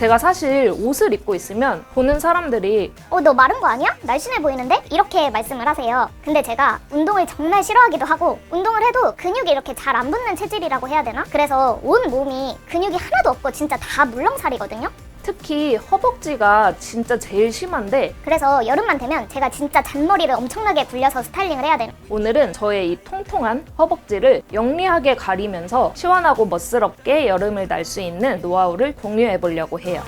제가 사실 옷을 입고 있으면 보는 사람들이 어, 너 마른 거 아니야? 날씬해 보이는데? 이렇게 말씀을 하세요. 근데 제가 운동을 정말 싫어하기도 하고, 운동을 해도 근육이 이렇게 잘 안 붙는 체질이라고 해야 되나? 그래서 온 몸이 근육이 하나도 없고 진짜 다 물렁살이거든요? 특히 허벅지가 진짜 제일 심한데 그래서 여름만 되면 제가 진짜 잔머리를 엄청나게 굴려서 스타일링을 해야 되는. 오늘은 저의 이 통통한 허벅지를 영리하게 가리면서 시원하고 멋스럽게 여름을 날 수 있는 노하우를 공유해 보려고 해요.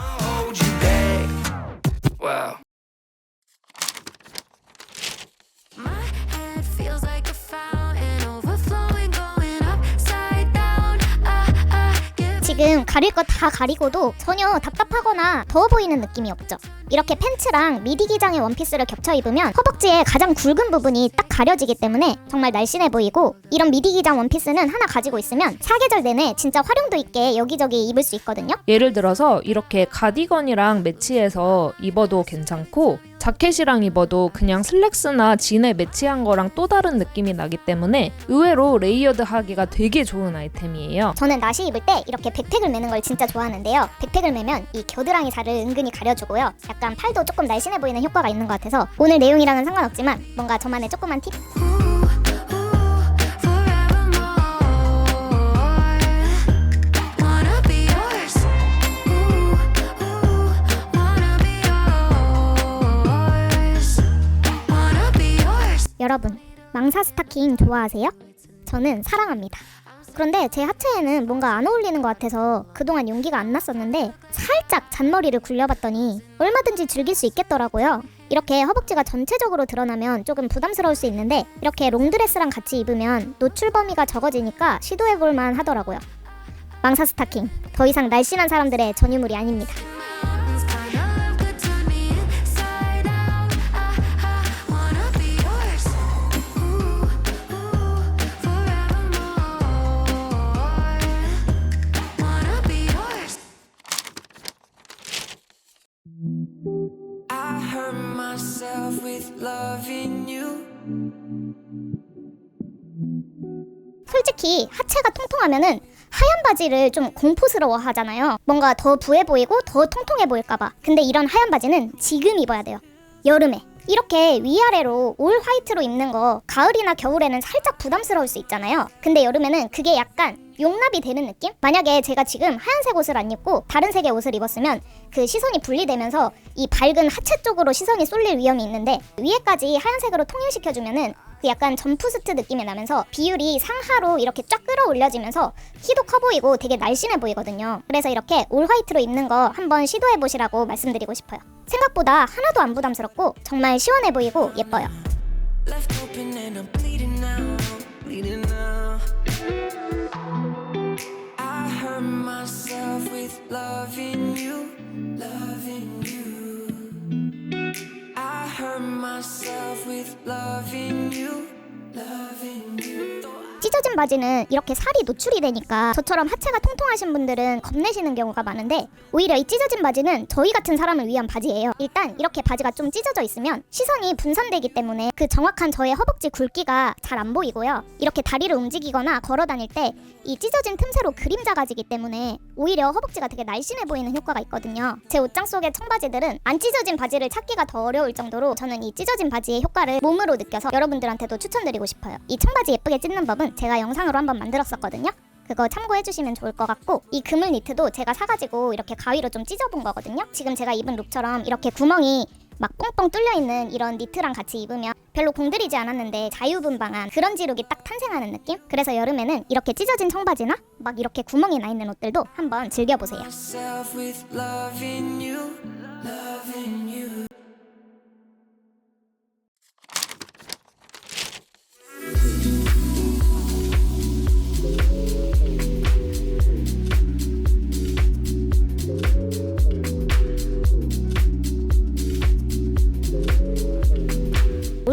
지금 가릴 거 다 가리고도 전혀 답답하거나 더워 보이는 느낌이 없죠. 이렇게 팬츠랑 미디 기장의 원피스를 겹쳐 입으면 허벅지의 가장 굵은 부분이 딱 가려지기 때문에 정말 날씬해 보이고 이런 미디 기장 원피스는 하나 가지고 있으면 사계절 내내 진짜 활용도 있게 여기저기 입을 수 있거든요. 예를 들어서 이렇게 가디건이랑 매치해서 입어도 괜찮고 자켓이랑 입어도 그냥 슬랙스나 진에 매치한 거랑 또 다른 느낌이 나기 때문에 의외로 레이어드 하기가 되게 좋은 아이템이에요. 저는 나시 입을 때 이렇게 백팩을 매는 걸 진짜 좋아하는데요. 백팩을 매면 이 겨드랑이 살을 은근히 가려주고요. 약간 팔도 조금 날씬해 보이는 효과가 있는 것 같아서 오늘 내용이랑은 상관없지만 뭔가 저만의 조그만 팁? 여러분, 망사 스타킹 좋아하세요? 저는 사랑합니다. 그런데 제 하체에는 뭔가 안 어울리는 것 같아서 그동안 용기가 안 났었는데 살짝 잔머리를 굴려봤더니 얼마든지 즐길 수 있겠더라고요. 이렇게 허벅지가 전체적으로 드러나면 조금 부담스러울 수 있는데 이렇게 롱드레스랑 같이 입으면 노출 범위가 적어지니까 시도해볼만 하더라고요. 망사 스타킹, 더 이상 날씬한 사람들의 전유물이 아닙니다. I hurt myself with loving you. 솔직히 하체가 통통하면은 하얀 바지를 좀 공포스러워 하잖아요. 뭔가 더 부해 보이고 더 통통해 보일까봐. 근데 이런 하얀 바지는 지금 입어야 돼요. 여름에. 이렇게 위아래로 올 화이트로 입는 거 가을이나 겨울에는 살짝 부담스러울 수 있잖아요. 근데 여름에는 그게 약간 용납이 되는 느낌? 만약에 제가 지금 하얀색 옷을 안 입고 다른 색의 옷을 입었으면 그 시선이 분리되면서 이 밝은 하체 쪽으로 시선이 쏠릴 위험이 있는데 위에까지 하얀색으로 통일시켜주면은 그 약간 점프스트 느낌이 나면서 비율이 상하로 이렇게 쫙 끌어올려지면서 키도 커 보이고 되게 날씬해 보이거든요. 그래서 이렇게 올 화이트로 입는 거 한번 시도해 보시라고 말씀드리고 싶어요. 생각보다 하나도 안 부담스럽고 정말 시원해 보이고 예뻐요. Loving you. 찢어진 바지는 이렇게 살이 노출이 되니까 저처럼 하체가 통통하신 분들은 겁내시는 경우가 많은데 오히려 이 찢어진 바지는 저희 같은 사람을 위한 바지예요. 일단 이렇게 바지가 좀 찢어져 있으면 시선이 분산되기 때문에 그 정확한 저의 허벅지 굵기가 잘 안 보이고요. 이렇게 다리를 움직이거나 걸어 다닐 때 이 찢어진 틈새로 그림자 가 지기 때문에 오히려 허벅지가 되게 날씬해 보이는 효과가 있거든요. 제 옷장 속의 청바지들은 안 찢어진 바지를 찾기가 더 어려울 정도로 저는 이 찢어진 바지의 효과를 몸으로 느껴서 여러분들한테도 추천드리고 싶어요. 이 청바지 예쁘게 찢는 법은 제가 영상으로 한번 만들었었거든요. 그거 참고해 주시면 좋을 것 같고 이 그물 니트도 제가 사가지고 이렇게 가위로 좀 찢어본 거거든요. 지금 제가 입은 룩처럼 이렇게 구멍이 막 뻥뻥 뚫려 있는 이런 니트랑 같이 입으면 별로 공들이지 않았는데 자유분방한 그런 지 룩이 딱 탄생하는 느낌? 그래서 여름에는 이렇게 찢어진 청바지나 막 이렇게 구멍이 나 있는 옷들도 한번 즐겨보세요.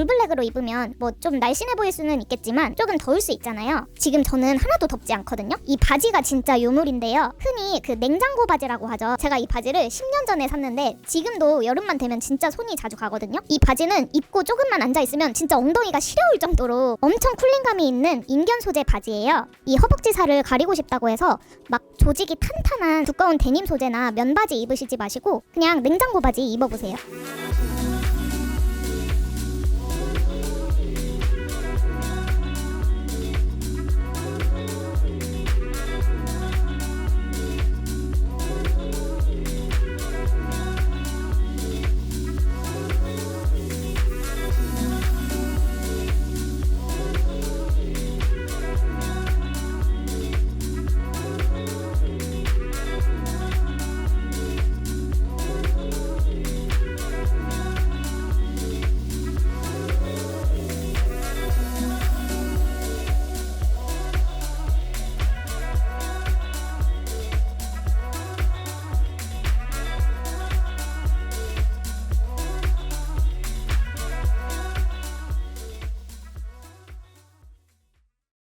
올블랙으로 입으면 뭐 좀 날씬해 보일 수는 있겠지만 조금 더울 수 있잖아요. 지금 저는 하나도 덥지 않거든요. 이 바지가 진짜 유물인데요. 흔히 그 냉장고 바지라고 하죠. 제가 이 바지를 10년 전에 샀는데 지금도 여름만 되면 진짜 손이 자주 가거든요. 이 바지는 입고 조금만 앉아 있으면 진짜 엉덩이가 시려울 정도로 엄청 쿨링감이 있는 인견 소재 바지예요. 이 허벅지 살을 가리고 싶다고 해서 막 조직이 탄탄한 두꺼운 데님 소재나 면바지 입으시지 마시고 그냥 냉장고 바지 입어보세요.